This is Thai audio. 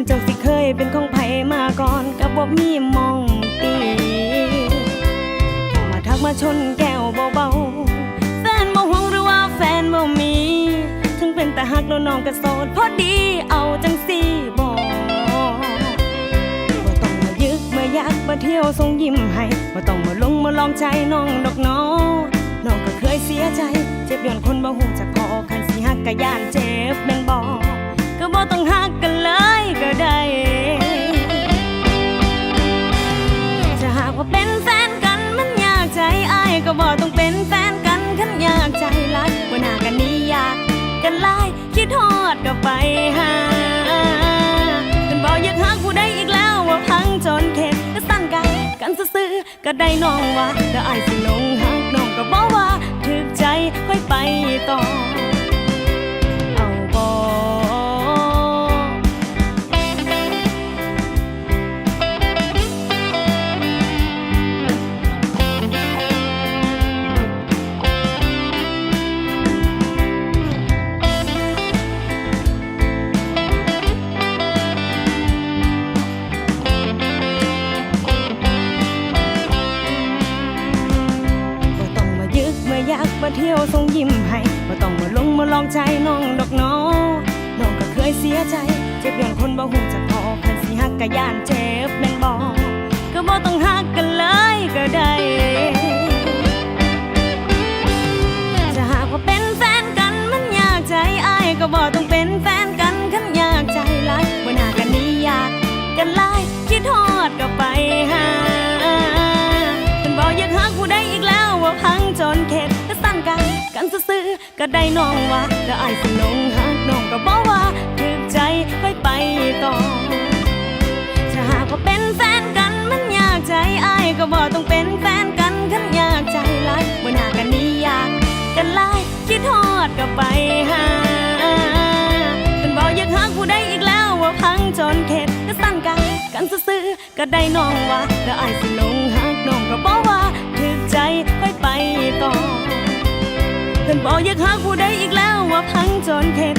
มันเจกสิเคยเป็นของไผมาก่อนกับบ่มีมองตีมาทักมาชนแก้วเบาๆแฟนบ่หวงหรือว่าแฟนบ่มีถึงเป็นแต่หักแล้วน้องก็โสดพอดีเอาจังสีบอกบ่ต้องมายึกมายักมาเที่ยวทรงยิ้มให้บ่ต้องมาลงมาลองใจน้องดอกน้อน้องก็เคยเสียใจ เจ็บย้อนคนบ่หูจักพอคันสิหักก็ย่านเจ็บแม่น หากันบอกอยากหาผู้ใดอีกแล้วว่าพังจนเข็ดก็สั่นกันกันซื้อก็ได้น้องว่าแล้วอายสิลงหักน้องก็บอกว่าถึกใจค่อยไปต่อ รักมาเที่ยวทรงยิ้มให้บ่ต้องมาลงมาลองใจน้องดอกน้องน้องก็เคยเสียใจ เจ็บย้อนคนบ่หูจักพอคันสิหักก็ย่านเจ็บแม่นบ่ ก็ได้น้องว่าแล้วอายสิลงหักน้องก็บอกว่าถึกใจค่อยไปต่อ ถ้าหากว่าเป็นแฟนกันมันยากใจอายก็บอกต้องเป็นแฟนกันขันยากใจหลายบน่ากันนี้ยากกันหลายคิดทอดก็ไปหาเป็นบอกอยากหาผู้ใดอีกแล้วว่าพังจนเข็ดก็สั่นกันกันซื่อก็ได้น้องว่าแล้วอายสิลงหักน้องก็บอกว่าถึกใจค่อยไป บอกอยากหาผู้ใดอีกแล้วว่าพังจนเข็ด